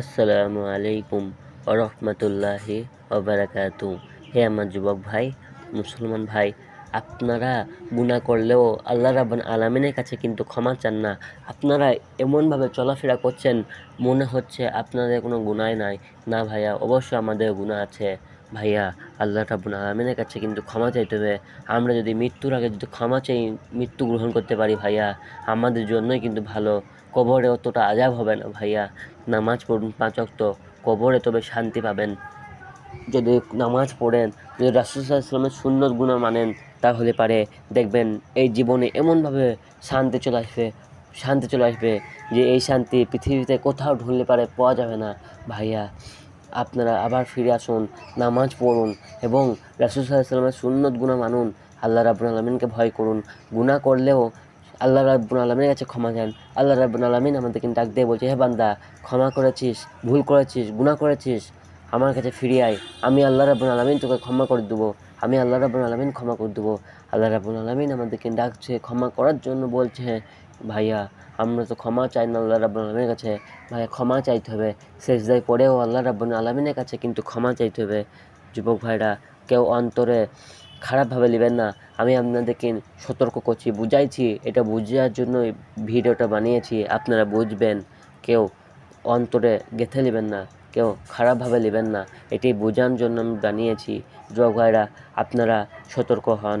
আসসালামু আলাইকুম রহমতুল্লাহি ওবারাকাতু। হে আমার যুবক ভাই, মুসলমান ভাই, আপনারা গুণা করলেও আল্লাহ রাবান আলামিনের কাছে কিন্তু ক্ষমা চান না। আপনারা এমনভাবে চলাফেরা করছেন, মনে হচ্ছে আপনাদের কোনো গুণাই নাই। না ভাইয়া অবশ্য আমাদের গুণা আছে। ভাইয়া আল্লাহ রাব্বুল আলামিনের কাছে কিন্তু ক্ষমা চাইতে হবে। আমরা যদি মৃত্যুর আগে যদি ক্ষমা চাই, মৃত্যু গ্রহণ করতে পারি ভাইয়া, আমাদের জন্যই কিন্তু ভালো। কবরে অতটা আজাব হবে না ভাইয়া। নামাজ পড়ুন পাঁচ ওয়াক্ত, কবরে তবে শান্তি পাবেন। যদি নামাজ পড়েন, যদি রাসুসাল্লাহ ইসলামের সুন্নত গুণা মানেন, তাহলে পারে দেখবেন এই জীবনে এমনভাবে শান্তি চলে আসবে, শান্তি চলে আসবে যে এই শান্তি পৃথিবীতে কোথাও ঢুললে পারে পাওয়া যাবে না। ভাইয়া আপনারা আবার ফিরে আসুন, নামাজ পড়ুন এবং রাসুসাল্লাহ ইসলামের সুন্নত গুণা মানুন। আল্লাহ রাবুল আলমিনকে ভয় করুন। গুণা করলেও আল্লাহ রাব্বুল আলমীর কাছে ক্ষমা চান। আল্লাহ রাব্বুল আলমিন আমাদেরকে ডাক দিয়ে বলছে, হে বান্দা, ক্ষমা করেছিস, ভুল করেছিস, গুনাহ করেছিস। আমার কাছে ফিরে আয়। আমি আল্লাহ রাব্বুল আলমিন তোকে ক্ষমা করে দেবো। আমি আল্লাহ রাব্বুল আলমিন ক্ষমা করে দেবো। আল্লাহ রাব্বুল আলমিন আমাদেরকে ডাকছে, ক্ষমা করার জন্য বলছে ভাইয়া, আমরা তো ক্ষমা চাই না আল্লাহ রাব্বুল আলমিনের কাছে। ভাইয়া, ক্ষমা চাইতে হবে। শেষদায় পড়েও আল্লাহ রাব্বুল আলমিনের কাছে কিন্তু ক্ষমা চাইতে হবে। যুবক ভাইরা, কেউ অন্তরে খারাপভাবে নেবেন না। আমি আপনাদেরকে সতর্ক করছি, বুঝাইছি। এটা বুঝার জন্যই ভিডিওটা বানিয়েছি। আপনারা বুঝবেন, কেউ অন্তরে গেঁথে নেবেন না, কেউ খারাপভাবে নেবেন না। এটি বোঝানোর জন্য আমি বানিয়েছি। যুবক ভাইরা, আপনারা সতর্ক হন।